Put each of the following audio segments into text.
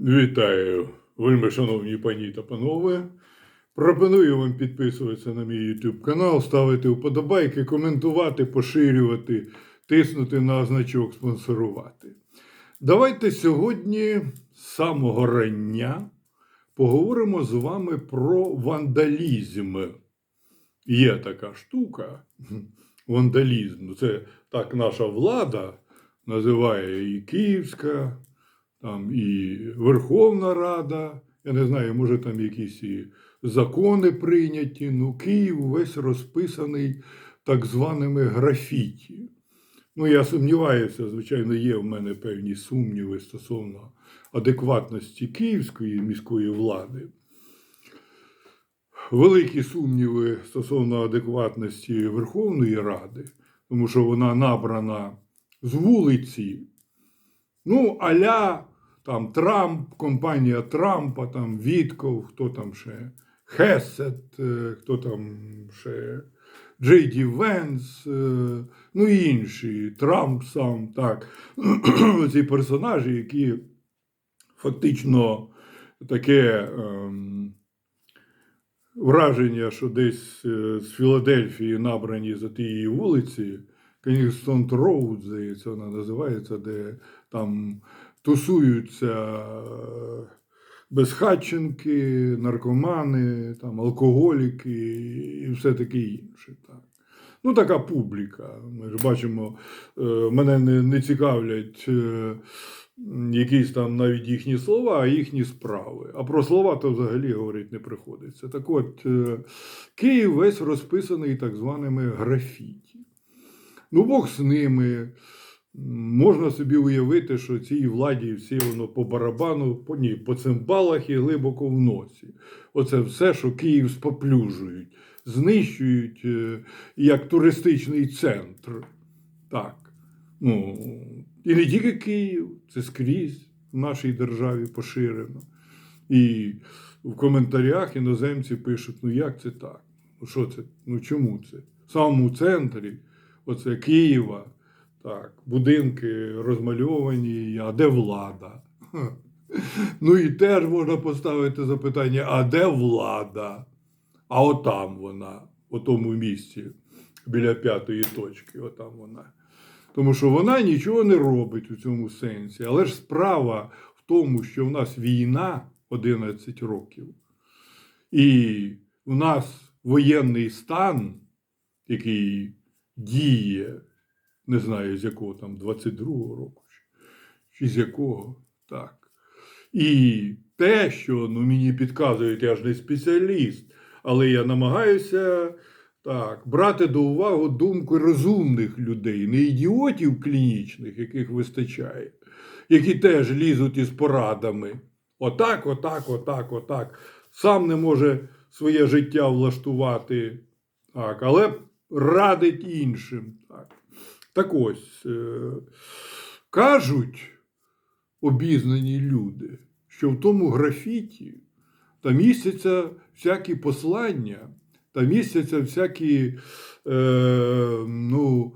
Вітаю, вельми шановні пані та панове. Пропоную вам підписуватися на мій YouTube канал, ставити вподобайки, коментувати, поширювати, тиснути на значок спонсорувати. Давайте сьогодні з самого рання поговоримо з вами про вандалізм. Є така штука, вандалізм. Це так наша влада називає і Київська, там і Верховна Рада. Я не знаю, може там якісь і закони прийняті. Ну, Київ весь розписаний так званими графіті. Ну, я сумніваюся, звичайно, є в мене певні сумніви стосовно адекватності київської міської влади. Великі сумніви стосовно адекватності Верховної Ради, тому що вона набрана з вулиці. Ну, аля там Трамп, компанія Трампа, там Вітков, хто там ще, Хесет, е, хто там ще, Джей Ді Венс, е, ну і інші, Трамп сам, так. Ці персонажі, які фактично таке ем, враження, що десь е, з Філадельфії набрані за тієї вулиці, Кенігстон Роуд, здається, вона називається, де там тусуються е, безхатченки, наркомани, там, алкоголіки і все таке інше. Так. Ну, така публіка. Ми ж бачимо, е, мене не, не цікавлять е, якісь там навіть їхні слова, а їхні справи. А про слова то взагалі говорити не приходиться. Так от, Київ весь розписаний так званими графіті. Ну, Бог з ними. Можна собі уявити, що цій владі всі воно по барабану, по, ні, по цимбалах і глибоко в носі. Оце все, що Київ споплюжують, знищують е, як туристичний центр. Так. Ну, і не тільки Київ, це скрізь в нашій державі поширено. І в коментарях іноземці пишуть: ну як це так? Ну що це? Ну чому це? В самому центрі, оце Києва. Так, будинки розмальовані, а де влада? Ну і теж можна поставити запитання: а де влада? А отам вона, у тому місці, біля п'ятої точки, отам вона. Тому що вона нічого не робить у цьому сенсі. Але ж справа в тому, що в нас війна 11 років, і в нас воєнний стан, який діє не знаю з якого там, 22-го року, чи- з якого, так. І те, що ну, мені підказують, я ж не спеціаліст, але я намагаюся так, брати до уваги думку розумних людей, не ідіотів клінічних, яких вистачає, які теж лізуть із порадами. Отак, отак, отак, отак. Сам не може своє життя влаштувати, так, але радить іншим. Так. Так ось, е, кажуть обізнані люди, що в тому графіті там містяться всякі послання, там містяться всякі е, ну,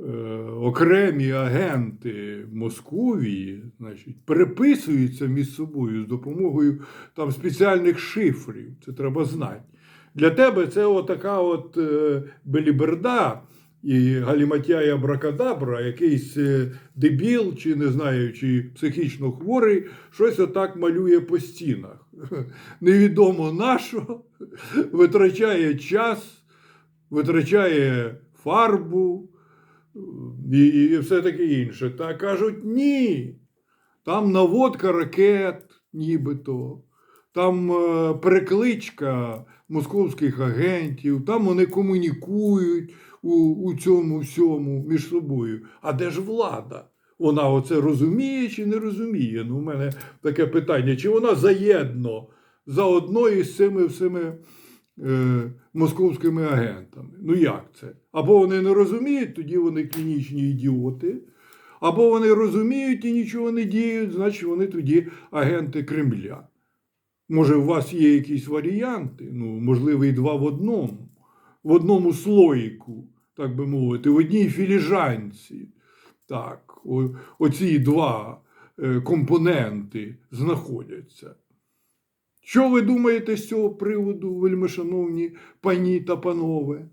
е, окремі агенти Московії, значить, переписуються між собою з допомогою там, спеціальних шифрів. Це треба знати. Для тебе це отака от е, беліберда і галіматяй абракадабра, якийсь е, дебіл, чи не знаю, чи психічно хворий, щось отак малює по стінах. Невідомо на що, витрачає час, витрачає фарбу і, і все таке інше. Та кажуть, ні. Там наводка ракет, нібито, там е, перекличка московських агентів, там вони комунікують у, у цьому всьому між собою. А де ж влада? Вона оце розуміє чи не розуміє? Ну, у мене таке питання: чи вона заєдно заодно із цими всіми е, московськими агентами? Ну як це? Або вони не розуміють, тоді вони клінічні ідіоти. Або вони розуміють і нічого не діють, значить вони тоді агенти Кремля. Може, у вас є якісь варіанти? Ну, можливо, і два в одному, в одному слоїку, так би мовити, в одній філіжанці. Так, о, оці два е, компоненти знаходяться. Що ви думаєте з цього приводу, вельмишановні пані та панове?